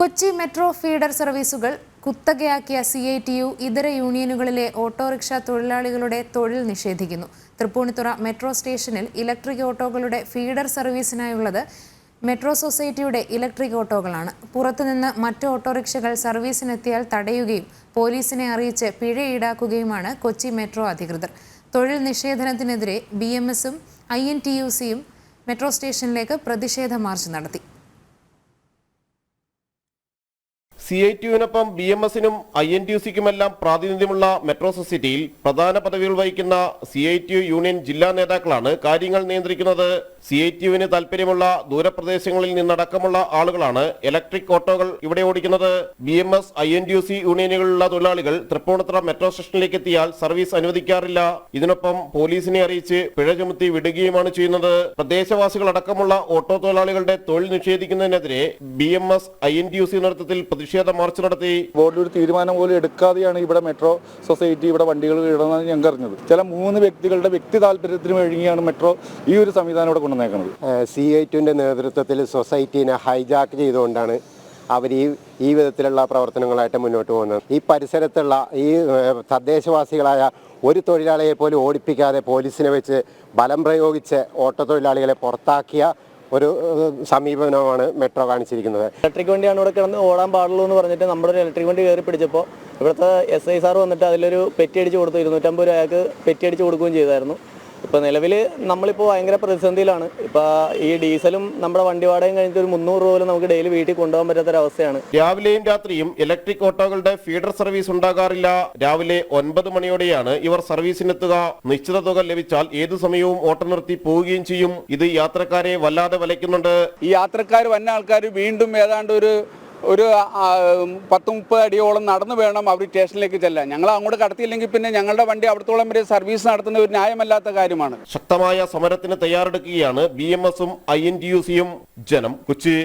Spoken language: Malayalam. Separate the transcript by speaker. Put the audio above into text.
Speaker 1: കൊച്ചി മെട്രോ ഫീഡർ സർവീസുകൾ കുത്തകയാക്കിയ സി ഐ ടി യു ഇതര യൂണിയനുകളിലെ ഓട്ടോറിക്ഷ തൊഴിലാളികളുടെ തൊഴിൽ നിഷേധിക്കുന്നു. തൃപ്പൂണിത്തുറ മെട്രോ സ്റ്റേഷനിൽ ഇലക്ട്രിക് ഓട്ടോകളുടെ ഫീഡർ സർവീസിനായുള്ളത് മെട്രോ സൊസൈറ്റിയുടെ ഇലക്ട്രിക് ഓട്ടോകളാണ്. പുറത്തുനിന്ന് മറ്റ് ഓട്ടോറിക്ഷകൾ സർവീസിനെത്തിയാൽ തടയുകയും പോലീസിനെ അറിയിച്ച് പിഴ ഈടാക്കുകയുമാണ് കൊച്ചി മെട്രോ അധികൃതർ. തൊഴിൽ നിഷേധനത്തിനെതിരെ ബി എം എസും ഐ എൻ ടി യു സിയും മെട്രോ സ്റ്റേഷനിലേക്ക് പ്രതിഷേധ മാർച്ച് നടത്തി.
Speaker 2: സി ഐ ടിയുവിനൊപ്പം ബി എം എസിനും ഐ എൻ ടി സിക്കുമെല്ലാം പ്രാതിനിധ്യമുള്ള മെട്രോ സൊസൈറ്റിയിൽ പ്രധാന പദവികൾ വഹിക്കുന്ന C I T U union ജില്ലാ നേതാക്കളാണ് കാര്യങ്ങൾ നിയന്ത്രിക്കുന്നത്. സി ഐ ടി യുവിന് താൽപര്യമുള്ള ദൂരപ്രദേശങ്ങളിൽ നിന്നടക്കമുള്ള ആളുകളാണ് ഇലക്ട്രിക് ഓട്ടോകൾ ഇവിടെ ഓടിക്കുന്നത്. B M S I N T U C യൂണിയനുകളിലുള്ള തൊഴിലാളികൾ തൃപ്പൂണിത്തുറ മെട്രോ സ്റ്റേഷനിലേക്ക് എത്തിയാൽ സർവീസ് അനുവദിക്കാറില്ല. ഇതിനൊപ്പം പോലീസിനെ അറിയിച്ച് പിഴ ചുമത്തി വിടുകയുമാണ് ചെയ്യുന്നത്. പ്രദേശവാസികൾ അടക്കമുള്ള ഓട്ടോ തൊഴിലാളികളുടെ തൊഴിൽ നിഷേധിക്കുന്നതിനെതിരെ B M S I N T U C നേതൃത്വത്തിൽ പ്രതിഷേധ മാർച്ച് നടത്തി.
Speaker 3: ബോർഡിൽ ഒരു തീരുമാനം പോലും എടുക്കാതെയാണ് ഇവിടെ മെട്രോ സൊസൈറ്റി ഇവിടെ വണ്ടികൾ ഇടുന്നത് ഞങ്ങൾക്ക് അറിഞ്ഞത് ചില മൂന്ന് വ്യക്തികളുടെ വ്യക്തി താല്പര്യത്തിന് മെട്രോ ഈ ഒരു സംവിധാനം ഇവിടെ കൊണ്ടുവന്നേക്കുന്നത്.
Speaker 4: സി ഐ ടുവിന്റെ നേതൃത്വത്തിൽ സൊസൈറ്റീനെ ഹൈജാക്ക് ചെയ്തുകൊണ്ടാണ് അവർ ഈ ഈ വിധത്തിലുള്ള പ്രവർത്തനങ്ങളായിട്ട് മുന്നോട്ട് പോകുന്നത്. ഈ പരിസരത്തുള്ള ഈ തദ്ദേശവാസികളായ ഒരു തൊഴിലാളിയെ പോലും ഓടിപ്പിക്കാതെ പോലീസിനെ വെച്ച് ബലം പ്രയോഗിച്ച് ഓട്ടോ തൊഴിലാളികളെ പുറത്താക്കിയ ഒരു സമീപനമാണ് മെട്രോ കാണിച്ചിരിക്കുന്നത്.
Speaker 5: ഇലക്ട്രിക് വണ്ടിയാണ് ഇവിടെ കിടന്ന് ഓടാൻ പാടുള്ളൂ എന്ന് പറഞ്ഞിട്ട് നമ്മുടെ ഒരു ഇലക്ട്രിക് വണ്ടി കയറി പിടിച്ചപ്പോൾ ഇവിടുത്തെ എസ് ഐ സാർ വന്നിട്ട് അതിലൊരു പെറ്റി അടിച്ച് കൊടുത്തു. ഇരുന്നൂറ്റമ്പത് രൂപ അയാൾക്ക് പെറ്റി അടിച്ച് കൊടുക്കുകയും ചെയ്തായിരുന്നു. ഇപ്പോൾ നിലവിൽ നമ്മളിപ്പോൾ ഭയങ്കര പ്രതിസന്ധിയിലാണ്. ഇപ്പോൾ ഈ ഡീസലും നമ്മുടെ വണ്ടി വാടകയും കഴിഞ്ഞിട്ട് ഒരു മുന്നൂറ് രൂപ നമുക്ക് ഡെയിലി വീട്ടിൽ കൊണ്ടുപോകാൻ പറ്റാത്തൊരവസ്ഥയാണ്
Speaker 2: രാവിലെയും രാത്രിയും ഇലക്ട്രിക് ഓട്ടോകളുടെ ഫീഡർ സർവീസ് ഉണ്ടാകാറില്ല. രാവിലെ ഒൻപത് മണിയോടെയാണ് ഇവർ സർവീസിനെത്തുക. നിശ്ചിത തുക ലഭിച്ചാൽ ഏതു സമയവും ഓട്ടം നിർത്തി പോവുകയും ചെയ്യും. ഇത് യാത്രക്കാരെ വല്ലാതെ വലയ്ക്കുന്നുണ്ട്.
Speaker 6: ഈ യാത്രക്കാർ വന്ന ആൾക്കാർ വീണ്ടും ഏതാണ്ട് ഒരു ഒരു പത്ത് മുപ്പത് അടിയോളം നടന്നു വേണം അവർ സ്റ്റേഷനിലേക്ക് ചെല്ലാൻ. ഞങ്ങൾ അങ്ങോട്ട് കടത്തിയില്ലെങ്കിൽ പിന്നെ ഞങ്ങളുടെ വണ്ടി അവിടത്തോളം വരെ സർവീസ് നടത്തുന്ന ഒരു ന്യായമല്ലാത്ത കാര്യമാണ്.
Speaker 2: ശക്തമായ സമരത്തിന് തയ്യാറെടുക്കുകയാണ് ബി എം എസും ഐ എൻ ടി യു സിയും ജനം. കൊച്ചി